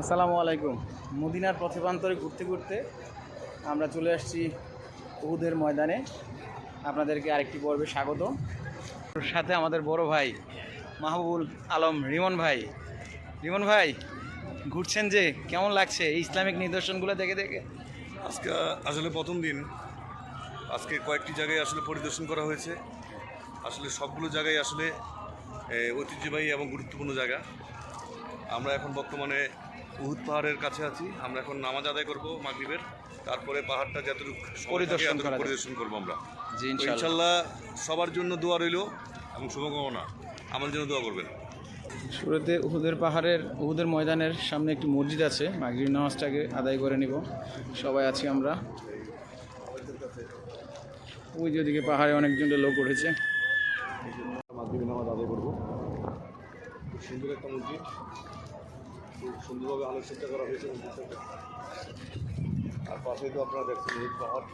আসসালামু আলাইকুম। মদিনার পথেপান্তরে ঘুরতে ঘুরতে আমরা চলে আসছি উহুদের ময়দানে। আপনাদেরকে আরেকটি পর্বে স্বাগত। সাথে আমাদের বড় ভাই মাহবুবুল আলম, রিমন ভাই। রিমন ভাই, ঘুরছেন যে কেমন লাগছে এই ইসলামিক নিদর্শনগুলো দেখে দেখে? আজকে, আসলে প্রথম দিন। আজকে কয়েকটি জায়গায় আসলে পরিদর্শন করা হয়েছে। আসলে সবগুলো জায়গায় আসলে ঐতিহ্যবাহী এবং গুরুত্বপূর্ণ জায়গা। আমরা এখন বর্তমানে উহুদ পাহাড়ের কাছে আছি। আমরা এখন নামাজ আদায় করব মাগরিবের। তারপরে পাহাড়টা যতটুকু পরিদর্শন। পরিদর্শন করব আমরা। ইনশাল্লাহ সবার জন্য দোয়া রইল এবং শুভকামনা। আমার জন্য দোয়া করবেন। শুরুতে উহুদের পাহাড়ের উহুদের ময়দানের সামনে একটি মসজিদ আছে। মাগরিব নামাজটাকে আদায় করে নিব। সবাই আছি আমরা। ওই যে ওদিকে পাহাড়ে অনেকজন লোক উঠেছে। মাগরিবের নামাজ আদায় করব। সুন্দর একটা মসজিদ। খুব সুন্দরভাবে আলোকসজ্জা করা হয়েছে আর পাশে তো আপনারা দেখছেন উহুদ পাহাড়।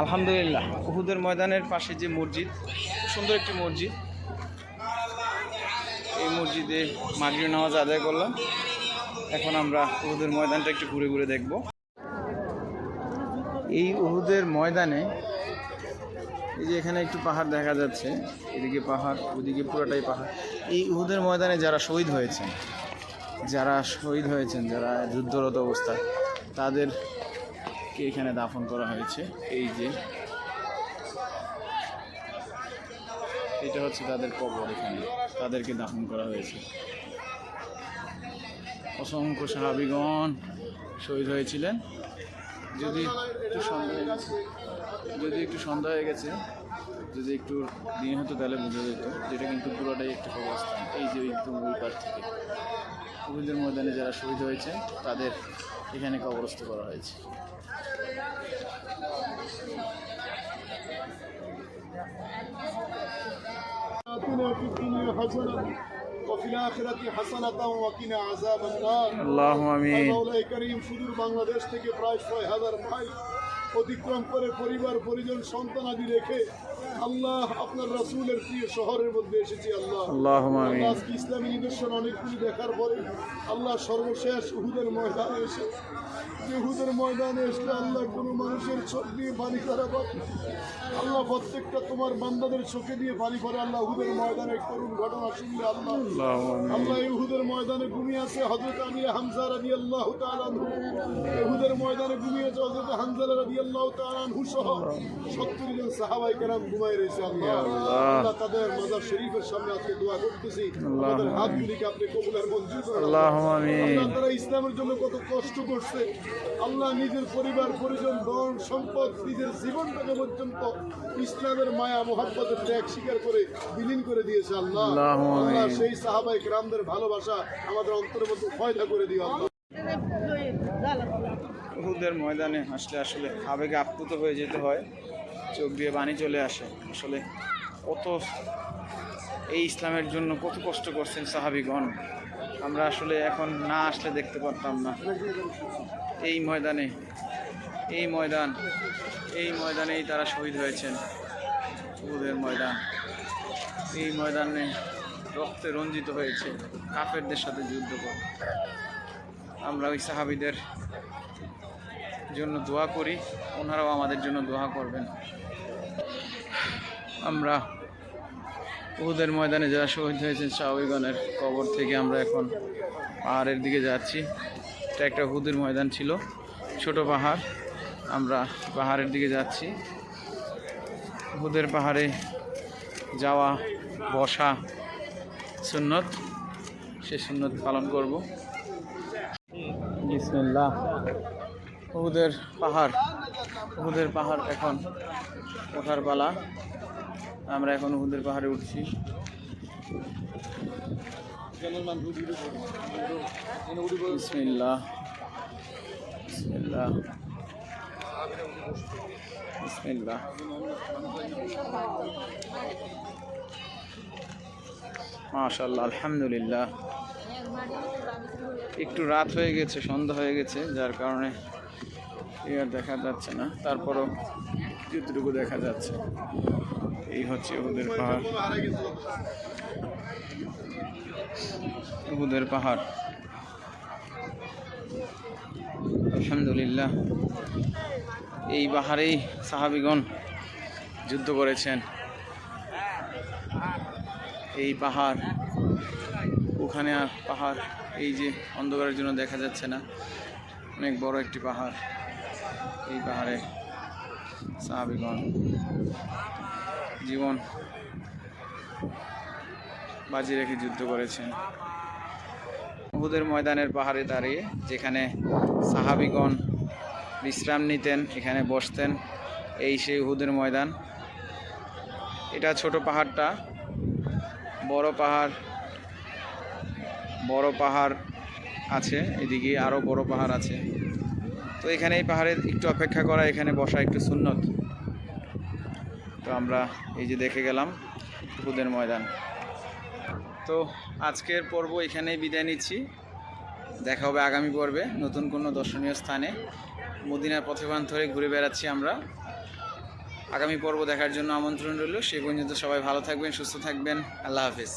আলহামদুলিল্লাহ, উহুদের ময়দানের পাশে যে মসজিদ সুন্দর একটি মসজিদ। এই মসজিদে মাগরিব নামাজ আদায় করলাম। এখন আমরা উহুদের ময়দানটা একটু ঘুরে ঘুরে দেখব। এই উহুদের ময়দানে এই যে এখানে একটু পাহাড় দেখা যাচ্ছে, এদিকে পাহাড়, ওদিকে পুরোটাই পাহাড়। এই উহুদের ময়দানে যারা শহীদ হয়েছেন, যারা শহীদ হয়েছেন, যারা যুদ্ধরত অবস্থায় তাদেরকে এখানে দাফন করা হয়েছে? এই যে। এটা হচ্ছে তাদের কবর এখানে। তাদেরকে দাফন করা হয়েছে। অসংখ্য সাহাবিগণ শহীদ হয়েছিলেন। যদি একটু সন্ধ্যা হয়ে গেছে, যদি একটু সন্ধ্যা হয়ে গেছে, যদি একটু দিন হতো তাহলে বোঝা যেত। যেটা কিন্তু পুরোটাই একটা কবরস্থান। এই যে একদম ওই পার থেকে। শহীদের ময়দানে যারা শহীদ হয়েছে তাদের এখানে কবরস্থ করা হয়েছে। في الدنيا حسنة وفي الآخرة حسنة وقنا عذاب النار আল্লাহ আমিন মাওলাই করিম সুদূর বাংলাদেশ থেকে প্রায় ছয় হাজার মাইল অতিক্রম করে পরিবার পরিজন সন্তানাদি রেখে আল্লাহ আপনার রাসূলের প্রিয় শহরের মধ্যে এসেছি আল্লাহ। আল্লাহ আল্লাহ আজকে ইসলামী নিদর্শন অনেকগুলি দেখার পরে আল্লাহ সর্বশেষ উহুদের ময়দানে এসে যে উহুদের ময়দানে এসলে আল্লাহ কোনো মানুষের চোখ দিয়ে পানি করা আল্লাহ প্রত্যেকটা তোমার বান্দাদের চোখে দিয়ে পানি করে আল্লাহ উহুদের ময়দানে করুন ঘটনা শুনলে আল্লাহ আল্লাহ আল্লাহ ইহুদের ময়দানে ঘুমিয়ে আছে হযরত আলী হামজা রাদিয়াল্লাহু তাআলা আনহু। ইহুদের ময়দানে ঘুমিয়ে আছে হযরত হামজা রাদিয়াল্লাহু তাআলা আনহু সহ 70 জন সাহাবায়ে কেরাম ঘুমিয়ে রয়েছে আল্লাহ। আল্লাহ। তাদের মাজার শরীফের সামনে আজকে দোয়া করতেছি। আমাদের হাতগুলিকে আপনি কবুল মঞ্জুর করুন আল্লাহ তারা ইসলামের জন্য কত কষ্ট করছে। আল্লাহ নিজের পরিবার পরিজন ধন সম্পদ নিজের জীবনটাকে পর্যন্ত ইসলামের মায়া ত্যাগ স্বীকার করে বিলীন করে দিয়েছে আল্লাহ। আল্লাহ সেই সাহাবাই গ্রামদের ভালোবাসা আমাদের অন্তরের মধ্যে ফয়দা করে দিও আল্লাহ। উহুদের ময়দানে আসলে আসলে আবেগে আপ্লুত হয়ে যেতে হয়। চোখ দিয়ে পানি চলে আসে। আসলে কত এই ইসলামের জন্য কত কষ্ট করছেন সাহাবিগণ। আমরা আসলে এখন না আসলে দেখতে পারতাম না। এই ময়দানে, এই ময়দান, এই ময়দানেই তারা শহীদ হয়েছেন। উহুদের ময়দান। এই ময়দানে রক্তে রঞ্জিত হয়েছে কাফেরদের সাথে যুদ্ধ করে। আমরা ওই সাহাবিদের জন্য দোয়া করি, ওনারাও আমাদের জন্য দোয়া করবেন। আমরা উহুদের ময়দানে যারা শহীদ হয়েছেন শাহবিগণের কবর থেকে আমরা এখন পাহাড়ের দিকে যাচ্ছি। এটা একটা উহুদের ময়দান ছিল, ছোট পাহাড়। আমরা পাহাড়ের দিকে যাচ্ছি। উহুদের পাহাড়ে যাওয়া, বসা সুন্নত, সে সুন্নত পালন করব। বিসমিল্লাহ। উহুদের পাহাড় উহুদের পাহাড় এখন ওঠার পালা। আমরা এখন উহুদের পাহাড়ে উঠছি। মাশাল্লাহ আলহামদুলিল্লাহ। একটু রাত হয়ে গেছে, সন্ধ্যা হয়ে গেছে, যার কারণে আর দেখা যাচ্ছে না। তারপরও যতটুকু দেখা যাচ্ছে, এই হচ্ছে ওদের পাহাড়। উহুদের পাহাড়। আলহামদুলিল্লাহ, এই পাহাড়েই সাহাবিগণ যুদ্ধ করেছেন। এই পাহাড়, ওখানে আর পাহাড়, এই যে অন্ধকারের জন্য দেখা যাচ্ছে না। অনেক বড় একটি পাহাড়। এই পাহাড়ে সাহাবিগণ জীবন বাজি রেখে যুদ্ধ করেছেন। উহুদের ময়দানের পাহাড়ে দাঁড়িয়ে যেখানে সাহাবিগণ বিশ্রাম নিতেন, এখানে বসতেন, এই সেই উহুদের ময়দান। এটা ছোট পাহাড়টা, বড় পাহাড় বড় পাহাড় আছে, এদিকে আরও বড় পাহাড় আছে। তো এখানে এই পাহাড়ে একটু অপেক্ষা করা, এখানে বসা একটু সুন্নত। তো আমরা এই যে দেখে গেলাম উহুদের ময়দান। তো আজকের পর্ব এখানেই বিদায় নিচ্ছি। দেখা হবে আগামী পর্বে নতুন কোনো দর্শনীয় স্থানে। মদিনার পথেবান ধরে ঘুরে বেড়াচ্ছি আমরা। আগামী পর্ব দেখার জন্য আমন্ত্রণ রইল। সেই পর্যন্ত সবাই ভালো থাকবেন, সুস্থ থাকবেন। আল্লাহ হাফিজ।